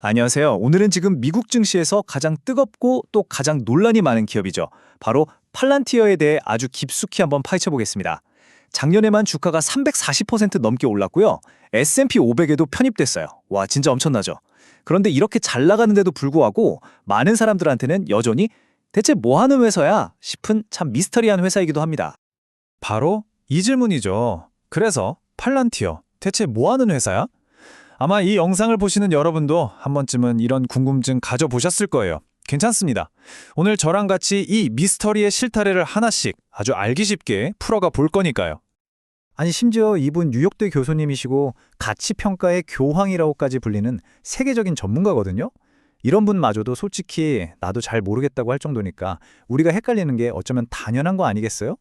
안녕하세요. 오늘은 지금 미국 증시에서 가장 뜨겁고 또 가장 논란이 많은 기업이죠. 바로 팔란티어에 대해 아주 깊숙이 한번 파헤쳐 보겠습니다. 작년에만 주가가 340% 넘게 올랐고요. S&P 500에도 편입됐어요. 와, 진짜 엄청나죠. 그런데 이렇게 잘 나가는데도 불구하고 많은 사람들한테는 여전히 대체 뭐 하는 회사야 싶은 참 미스터리한 회사이기도 합니다. 바로 이 질문이죠. 그래서 팔란티어 대체 뭐 하는 회사야? 아마 이 영상을 보시는 여러분도 한 번쯤은 이런 궁금증 가져보셨을 거예요. 괜찮습니다. 오늘 저랑 같이 이 미스터리의 실타래를 하나씩 아주 알기 쉽게 풀어가 볼 거니까요. 아니 심지어 이분 뉴욕대 교수님이시고 가치평가의 교황이라고까지 불리는 세계적인 전문가거든요. 이런 분마저도 솔직히 나도 잘 모르겠다고 할 정도니까 우리가 헷갈리는 게 어쩌면 당연한 거 아니겠어요?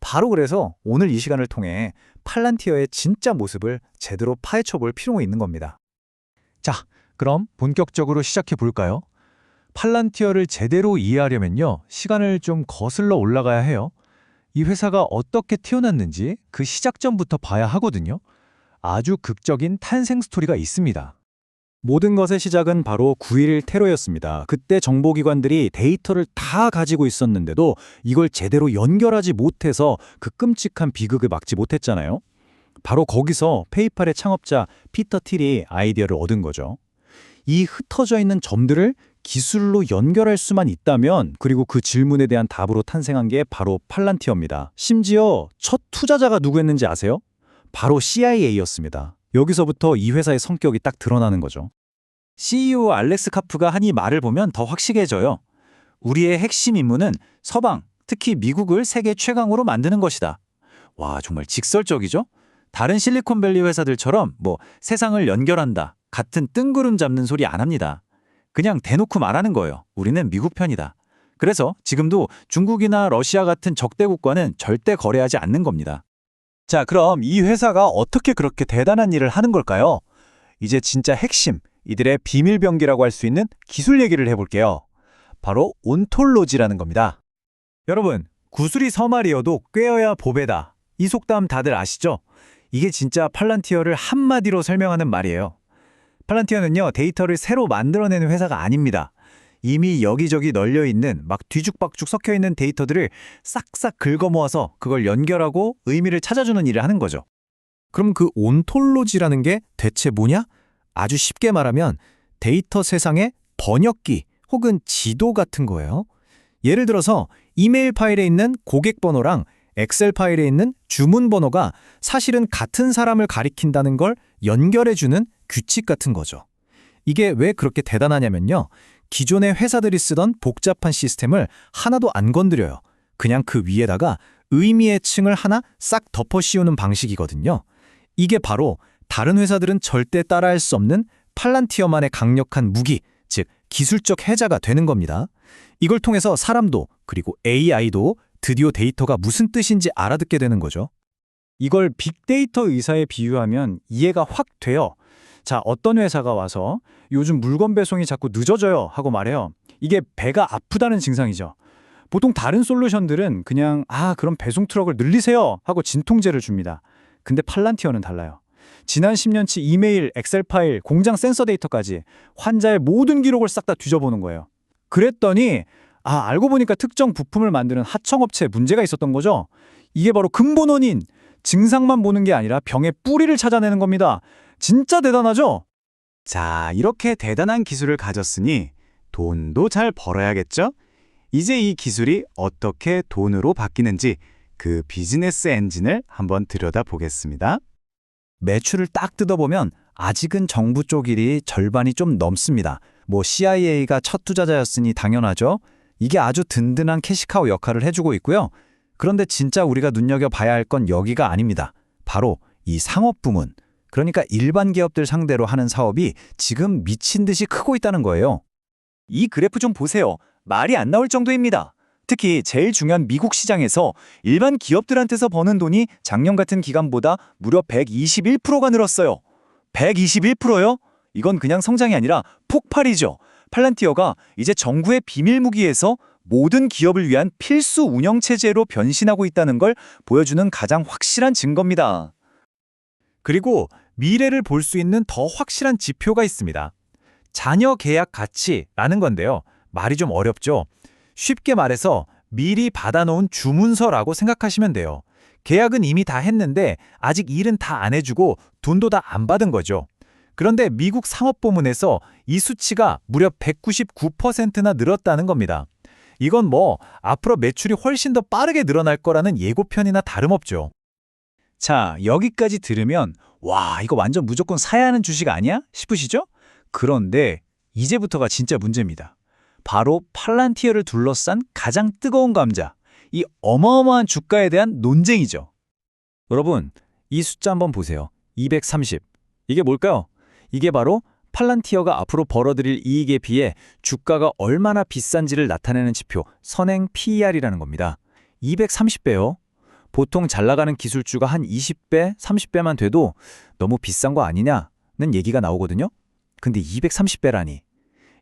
바로 그래서 오늘 이 시간을 통해 팔란티어의 진짜 모습을 제대로 파헤쳐 볼 필요가 있는 겁니다. 자, 그럼 본격적으로 시작해 볼까요? 팔란티어를 제대로 이해하려면요, 시간을 좀 거슬러 올라가야 해요. 이 회사가 어떻게 태어났는지 그 시작점부터 봐야 하거든요. 아주 극적인 탄생 스토리가 있습니다. 모든 것의 시작은 바로 9.11 테러였습니다. 그때 정보기관들이 데이터를 다 가지고 있었는데도 이걸 제대로 연결하지 못해서 그 끔찍한 비극을 막지 못했잖아요. 바로 거기서 페이팔의 창업자 피터 틸이 아이디어를 얻은 거죠. 이 흩어져 있는 점들을 기술로 연결할 수만 있다면 그리고 그 질문에 대한 답으로 탄생한 게 바로 팔란티어입니다. 심지어 첫 투자자가 누구였는지 아세요? 바로 CIA였습니다. 여기서부터 이 회사의 성격이 딱 드러나는 거죠. CEO 알렉스 카프가 한 이 말을 보면 더 확실해져요. 우리의 핵심 임무는 서방, 특히 미국을 세계 최강으로 만드는 것이다. 와, 정말 직설적이죠? 다른 실리콘밸리 회사들처럼 뭐 세상을 연결한다, 같은 뜬구름 잡는 소리 안 합니다. 그냥 대놓고 말하는 거예요. 우리는 미국 편이다. 그래서 지금도 중국이나 러시아 같은 적대국과는 절대 거래하지 않는 겁니다. 자, 그럼 이 회사가 어떻게 그렇게 대단한 일을 하는 걸까요? 이제 진짜 핵심, 이들의 비밀병기라고 할 수 있는 기술 얘기를 해볼게요. 바로 온톨로지라는 겁니다. 여러분, 구슬이 서말이어도 꿰어야 보배다. 이 속담 다들 아시죠? 이게 진짜 팔란티어를 한마디로 설명하는 말이에요. 팔란티어는요, 데이터를 새로 만들어내는 회사가 아닙니다. 이미 여기저기 널려 있는 막 뒤죽박죽 섞여 있는 데이터들을 싹싹 긁어 모아서 그걸 연결하고 의미를 찾아주는 일을 하는 거죠. 그럼 그 온톨로지라는 게 대체 뭐냐? 아주 쉽게 말하면 데이터 세상의 번역기 혹은 지도 같은 거예요. 예를 들어서 이메일 파일에 있는 고객 번호랑 엑셀 파일에 있는 주문 번호가 사실은 같은 사람을 가리킨다는 걸 연결해주는 규칙 같은 거죠. 이게 왜 그렇게 대단하냐면요. 기존의 회사들이 쓰던 복잡한 시스템을 하나도 안 건드려요. 그냥 그 위에다가 의미의 층을 하나 싹 덮어 씌우는 방식이거든요. 이게 바로 다른 회사들은 절대 따라할 수 없는 팔란티어만의 강력한 무기, 즉 기술적 해자가 되는 겁니다. 이걸 통해서 사람도 그리고 AI도 드디어 데이터가 무슨 뜻인지 알아듣게 되는 거죠. 이걸 빅데이터 의사에 비유하면 이해가 확 돼요. 자, 어떤 회사가 와서 요즘 물건 배송이 자꾸 늦어져요 하고 말해요. 이게 배가 아프다는 증상이죠. 보통 다른 솔루션들은 그냥 아, 그럼 배송 트럭을 늘리세요 하고 진통제를 줍니다. 근데 팔란티어는 달라요. 지난 10년치 이메일, 엑셀 파일, 공장 센서 데이터까지 환자의 모든 기록을 싹 다 뒤져보는 거예요. 그랬더니 아, 알고 보니까 특정 부품을 만드는 하청업체에 문제가 있었던 거죠. 이게 바로 근본 원인, 증상만 보는 게 아니라 병의 뿌리를 찾아내는 겁니다. 진짜 대단하죠? 자, 이렇게 대단한 기술을 가졌으니 돈도 잘 벌어야겠죠? 이제 이 기술이 어떻게 돈으로 바뀌는지 그 비즈니스 엔진을 한번 들여다보겠습니다. 매출을 딱 뜯어보면 아직은 정부 쪽 일이 절반이 좀 넘습니다. 뭐 CIA가 첫 투자자였으니 당연하죠. 이게 아주 든든한 캐시카우 역할을 해주고 있고요. 그런데 진짜 우리가 눈여겨봐야 할 건 여기가 아닙니다. 바로 이 상업 부문, 그러니까 일반 기업들 상대로 하는 사업이 지금 미친 듯이 크고 있다는 거예요. 이 그래프 좀 보세요. 말이 안 나올 정도입니다. 특히 제일 중요한 미국 시장에서 일반 기업들한테서 버는 돈이 작년 같은 기간보다 무려 121%가 늘었어요. 121%요? 이건 그냥 성장이 아니라 폭발이죠. 팔란티어가 이제 정부의 비밀 무기에서 모든 기업을 위한 필수 운영 체제로 변신하고 있다는 걸 보여주는 가장 확실한 증거입니다. 그리고 미래를 볼 수 있는 더 확실한 지표가 있습니다. 잔여 계약 가치라는 건데요. 말이 좀 어렵죠. 쉽게 말해서 미리 받아놓은 주문서라고 생각하시면 돼요. 계약은 이미 다 했는데 아직 일은 다 안 해주고 돈도 다 안 받은 거죠. 그런데 미국 상업부문에서 이 수치가 무려 199%나 늘었다는 겁니다. 이건 뭐 앞으로 매출이 훨씬 더 빠르게 늘어날 거라는 예고편이나 다름없죠. 자, 여기까지 들으면 와, 이거 완전 무조건 사야 하는 주식 아니야? 싶으시죠? 그런데 이제부터가 진짜 문제입니다. 바로 팔란티어를 둘러싼 가장 뜨거운 감자, 이 어마어마한 주가에 대한 논쟁이죠. 여러분, 이 숫자 한번 보세요. 230. 이게 뭘까요? 이게 바로 팔란티어가 앞으로 벌어들일 이익에 비해 주가가 얼마나 비싼지를 나타내는 지표, 선행 PER이라는 겁니다. 230배요. 보통 잘 나가는 기술주가 한 20배, 30배만 돼도 너무 비싼 거 아니냐는 얘기가 나오거든요. 근데 230배라니.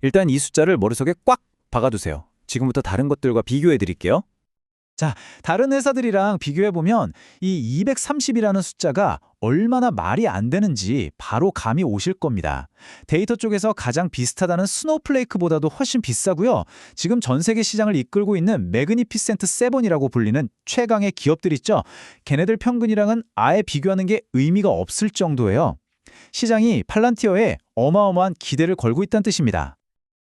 일단 이 숫자를 머릿속에 꽉 박아두세요. 지금부터 다른 것들과 비교해 드릴게요. 자, 다른 회사들이랑 비교해 보면 이 230이라는 숫자가 얼마나 말이 안 되는지 바로 감이 오실 겁니다. 데이터 쪽에서 가장 비슷하다는 스노우플레이크보다도 훨씬 비싸고요. 지금 전 세계 시장을 이끌고 있는 매그니피센트 세븐이라고 불리는 최강의 기업들 있죠. 걔네들 평균이랑은 아예 비교하는 게 의미가 없을 정도예요. 시장이 팔란티어에 어마어마한 기대를 걸고 있다는 뜻입니다.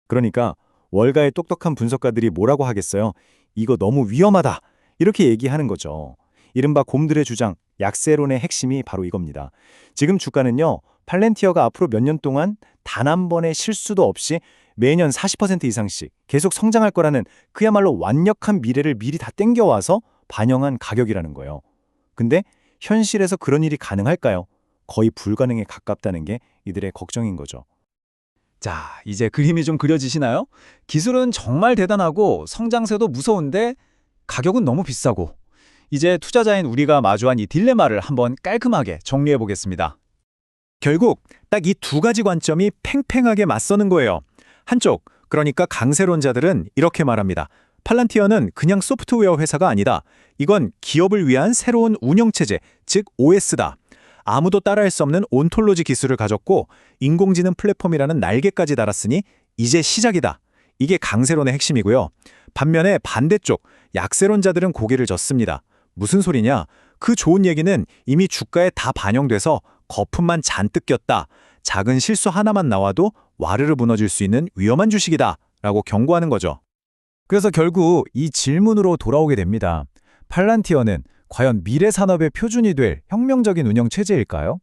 그러니까 월가의 똑똑한 분석가들이 뭐라고 하겠어요? 이거 너무 위험하다. 이렇게 얘기하는 거죠. 이른바 곰들의 주장, 약세론의 핵심이 바로 이겁니다. 지금 주가는요. 팔렌티어가 앞으로 몇 년 동안 단 한 번의 실수도 없이 매년 40% 이상씩 계속 성장할 거라는 그야말로 완벽한 미래를 미리 다 땡겨와서 반영한 가격이라는 거예요. 근데 현실에서 그런 일이 가능할까요? 거의 불가능에 가깝다는 게 이들의 걱정인 거죠. 자, 이제 그림이 좀 그려지시나요? 기술은 정말 대단하고 성장세도 무서운데 가격은 너무 비싸고 이제 투자자인 우리가 마주한 이 딜레마를 한번 깔끔하게 정리해 보겠습니다. 결국 딱 이 두 가지 관점이 팽팽하게 맞서는 거예요. 한쪽, 그러니까 강세론자들은 이렇게 말합니다. 팔란티어는 그냥 소프트웨어 회사가 아니다. 이건 기업을 위한 새로운 운영체제, 즉 OS다. 아무도 따라할 수 없는 온톨로지 기술을 가졌고 인공지능 플랫폼이라는 날개까지 달았으니 이제 시작이다. 이게 강세론의 핵심이고요. 반면에 반대쪽 약세론자들은 고개를 젓습니다. 무슨 소리냐? 그 좋은 얘기는 이미 주가에 다 반영돼서 거품만 잔뜩 꼈다. 작은 실수 하나만 나와도 와르르 무너질 수 있는 위험한 주식이다. 라고 경고하는 거죠. 그래서 결국 이 질문으로 돌아오게 됩니다. 팔란티어는 과연 미래 산업의 표준이 될 혁명적인 운영 체제일까요?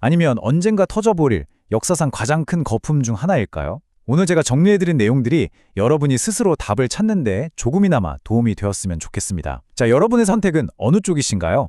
아니면 언젠가 터져버릴 역사상 가장 큰 거품 중 하나일까요? 오늘 제가 정리해드린 내용들이 여러분이 스스로 답을 찾는 데 조금이나마 도움이 되었으면 좋겠습니다. 자, 여러분의 선택은 어느 쪽이신가요?